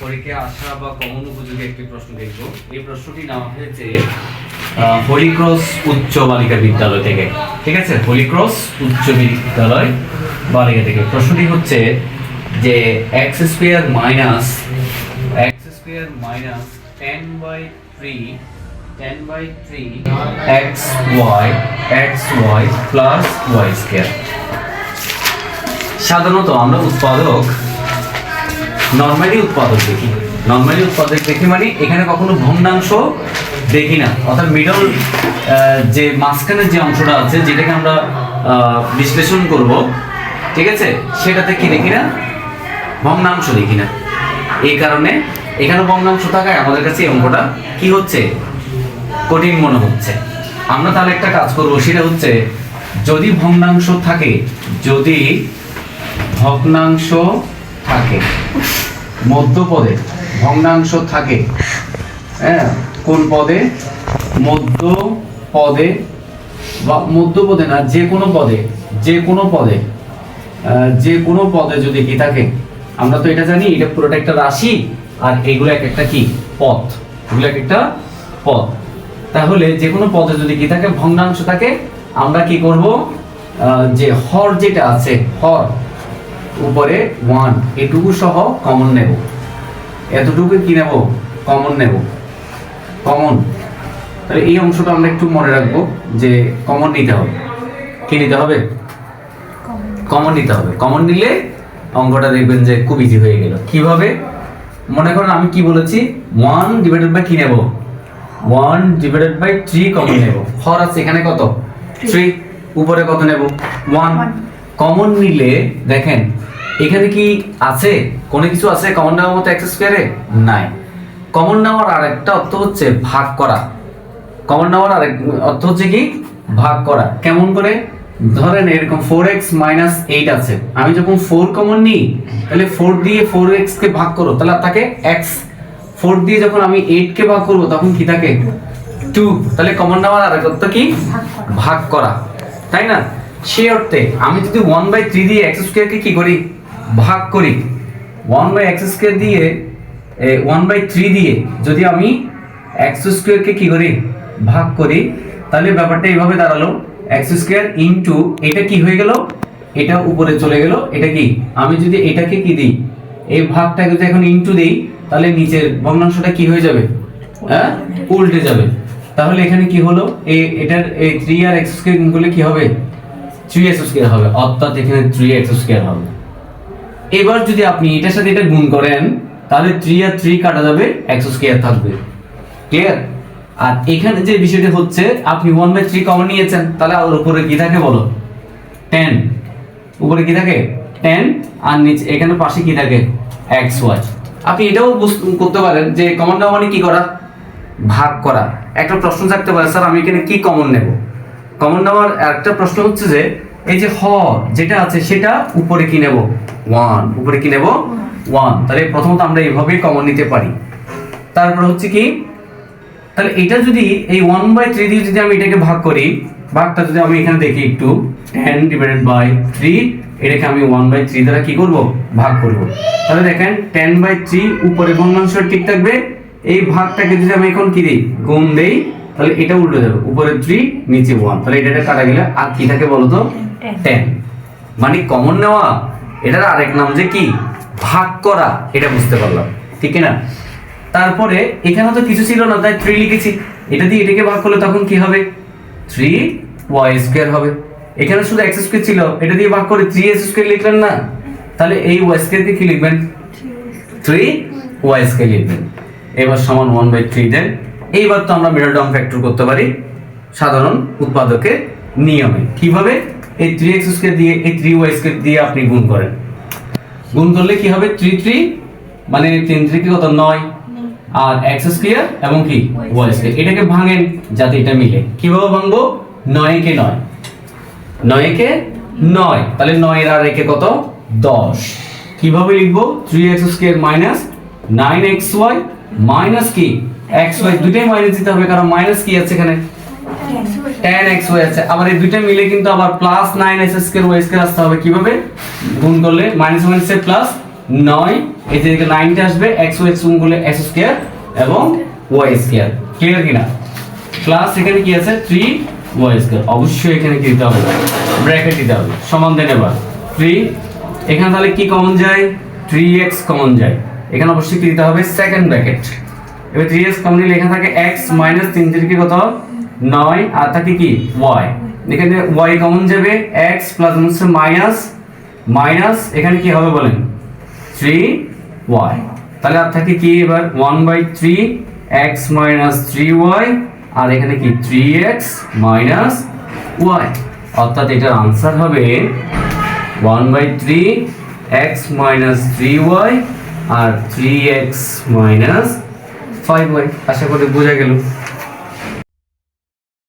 পরীক্ষায় আসা বা কমন উপযোগী একটি প্রশ্ন দেখব। এই প্রশ্নটি নেওয়া হয়েছে হলিক্রস উচ্চ বালিকা বিদ্যালয় থেকে। ঠিক আছে? হলিক্রস উচ্চ বিদ্যালয় বালিকা থেকে। প্রশ্নটি হচ্ছে যে x square minus x square minus ten by three ten by three x y x y plus y square সাধারণত আমরা উৎপাদক নর্মালি উৎপাদক দেখি। নর্মালি উৎপাদক দেখি মানে এখানে কখনো ভগ্নাংশ দেখি না। অর্থাৎ মিডল যে মাঝখানের যে অংশটা আছে, যেটাকে আমরা বিশ্লেষণ করব, ঠিক আছে? সেটাতে কি দেখি না? ভগ্নাংশ দেখি না। এই কারণে এখানে ভগ্নাংশ থাকায় আমাদের কাছে এই অঙ্কটা কি হচ্ছে? কঠিন মনে হচ্ছে। আমরা তাহলে একটা কাজ করব, সেটা হচ্ছে যদি ভগ্নাংশ থাকে, যদি ভগ্নাংশ থাকে। মধ্য পদে ভগ্নাংশ থাকে। হ্যাঁ কোন পদে? মধ্য পদে বা মধ্য পদে না, যে কোনো পদে, যে কোনো পদে যে কোনো পদে যদি কি থাকে, আমরা তো এটা জানি, এটা পুরোটা একটা রাশি, আর এগুলো এক একটা কি? পথ। এগুলো এক একটা পথ। তাহলে যে কোনো পদে যদি কি থাকে, ভগ্নাংশ থাকে, আমরা কি করব? যে হর যেটা আছে, হর উপরে ওয়ান এটুকু সহ কমন নেব। এতটুকু কি নেব? কমন নেব। কমন তাহলে এই অংশটা আমরা একটু মনে রাখব যে কমন নিতে হবে। কি নিতে হবে? কমন নিতে হবে। কমন নিলে অঙ্কটা দেখবেন যে খুব ইজি হয়ে গেল। কীভাবে? মনে করেন আমি কি বলেছি? ওয়ান ডিভাইডেড বাই কি নেব? One divided by three common নেব। হর আছে এখানে কত? থ্রি উপরে কত নেব? ওয়ান কমন নিলে দেখেন এখানে কি আছে? কোনো কিছু আছে কমন নেওয়ার মতো এক্স স্কোয়ারে নাই। কমন নেওয়ার আরেকটা অর্থ হচ্ছে ভাগ করা। কমন নেওয়ার আরেক অর্থ হচ্ছে কি? ভাগ করা। কেমন করে? ধরেন এরকম ফোর এক্স মাইনাস এইট আছে। আমি যখন ফোর কমন নিই, তাহলে ফোর দিয়ে ফোর এক্স কে ভাগ করো। তাহলে থাকে এক্স ফোর দিয়ে যখন আমি এইট কে ভাগ করব, তখন কি থাকে? টু তাহলে কমন নেওয়ার আরেক অর্থ কি? ভাগ করা। তাই না? সেই অর্থে আমি যদি ওয়ান বাই থ্রি দিয়ে এক্স স্কোয়ারকে কি করি? ভাগ করি। ওয়ান বাই এক্স স্কোয়ার দিয়ে ওয়ান বাই থ্রি দিয়ে যদি আমি এক্স স্কোয়ারকে কি করি? ভাগ করি, তাহলে ব্যাপারটা এইভাবে দাঁড়াল। এক্স স্কোয়ার ইনটু এটা কি হয়ে গেল? এটা উপরে চলে গেল। এটা কি? আমি যদি এটাকে কি দিই? এই ভাগটাকে যদি এখন ইনটু দিই, তাহলে নিচের ভগ্নাংশটা কি হয়ে যাবে? হ্যাঁ? উল্টে যাবে। তাহলে এখানে কি হলো? এই এটার, এই থ্রি আর এক্স স্কোয়ার গুণ করলে কি হবে? থ্রি এক্স স্কোয়ার হবে। অর্থাৎ এখানে থ্রি এক্স স্কোয়ার হবে। এবার যদি আপনি এটার সাথে এটা গুণ করেন, তাহলে থ্রি আর থ্রি কাটা যাবে একশো স্কোয়ার থাকবে। ক্লিয়ার আর এখানে যে বিষয়টি হচ্ছে, আপনি ওয়ান বাই থ্রি কমন নিয়েছেন, তাহলে আর উপরে কি থাকে বলো? টেন উপরে কি থাকে? টেন আর নিচে এখানে পাশে কি থাকে? এক্স ওয়াই আপনি এটাও করতে পারেন যে কমন নেওয়া মানে কি করা? ভাগ করা। একটা প্রশ্ন থাকতে পারে, স্যার, আমি এখানে কি কমন নেব? কমন নেওয়ার একটা প্রশ্ন হচ্ছে যে এই যে হর, যেটা আছে সেটা উপরে কি নেব? ওয়ান। উপরে কি নেব? ওয়ান। তাহলে প্রথমত আমরা এইভাবেই কমন নিতে পারি। তারপর হচ্ছে কি, তাহলে এটা যদি এই ওয়ান বাই থ্রি দিয়ে যদি আমি এটাকে ভাগ করি, ভাগটা যদি আমি এখানে দেখি একটু টেন ডিভাইডেড বাই থ্রি এটাকে আমি ওয়ান বাই থ্রি দ্বারা কি করব? ভাগ করব। তাহলে দেখেন টেন বাই থ্রি উপরে ভগ্নাংশ ঠিক থাকবে। এই ভাগটাকে যদি আমি এখন কি দিই? গুণ দেই, তাহলে এটা উল্টে যাবে উপরে থ্রি নিচে ওয়ান তাহলে এটা কাটা গেলে আর কি থাকে বলতো? টেন মানে কমন নেওয়া, এটার আরেক নাম যে কি? ভাগ করা, এটা বুঝতে পারলাম। ঠিক না তারপরে এখানে তো কিছু ছিল না, তাই থ্রি লিখেছি। এটা দিয়ে এটাকে ভাগ করলে তখন কি হবে? থ্রি ওয়াই স্কোয়ার হবে। এখানে শুধু এক্স স্কোয়ার ছিল, এটা দিয়ে ভাগ করে থ্রি এক্স স্কোয়ার লিখলেন না? তাহলে এই ওয়াই স্কোয়ারকে কি লিখবেন? থ্রি ওয়াই স্কোয়ার লিখবেন। এবার সমান ওয়ান বাই থ্রি দেন। এইবার তো আমরা মিডল টার্ম ফ্যাক্টর করতে পারি, সাধারণ উৎপাদকের নিয়মে। কীভাবে? এই থ্রি এক্স স্কোয়ার দিয়ে, এই থ্রি ওয়াই স্কোয়ার দিয়ে আপনি গুণ করেন। গুণ করলে কি হবে? থ্রি থ্রি মানে তিন থ্রি কি কত? নয়। আর এক্স স্কোয়ার এবং কি? ওয়াই স্কোয়ার এটাকে ভাঙেন যাতে এটা মিলে। কীভাবে ভাঙবো? নয় কে নয়। নয় কে নয়। তাহলে নয়ের আর একে কত? দশ। কীভাবে লিখব? Three x square minus nine x y minus কি? এক্স ওয়াই দুটাই মাইনাস দিতে হবে, কারণ মাইনাস কি আছে এখানে? টেন এক্স ওয়াই আছে আবার এই দুইটা মিলে কিন্তু আবার plus nine x square y square আসতে হবে। কীভাবে? গুণ করলে মাইনাস মাইনাসে প্লাস নয় এই যে লাইনটা আসবে এক্স ও এক্সগুলো এক্স স্কয়ার এবং ওয়াই স্কয়ার ক্লিয়ার কিনা? প্লাস এখানে কি আছে? থ্রি ওয়াই স্কয়ার অবশ্যই এখানে কি দিতে হবে? ব্র্যাকেট দিতে হবে। সমান দেন এবার। থ্রি এখানে তাহলে কি কমন যায়? থ্রি এক্স কমন যায়। এখানে অবশ্যই কি দিতে হবে? সেকেন্ড ব্র্যাকেট এবার থ্রি এক্স কমন নিলে এখানে থাকে এক্স মাইনাস তিন তিরিকে কত? নয়, আর থাকে কি? ওয়াই এখানে ওয়াই কমন যাবে? এক্স প্লাস হচ্ছে মাইনাস মাইনাস এখানে কি হবে বলেন? থ্রি ওয়াই তাহলে আর থাকে কি এবার? One by three x minus three y আর এখানে কি? থ্রি এক্স মাইনাস ওয়াই অর্থাৎ এটার আনসার হবে one by three x minus three y R three x minus five y আশা করি বোঝা গেল।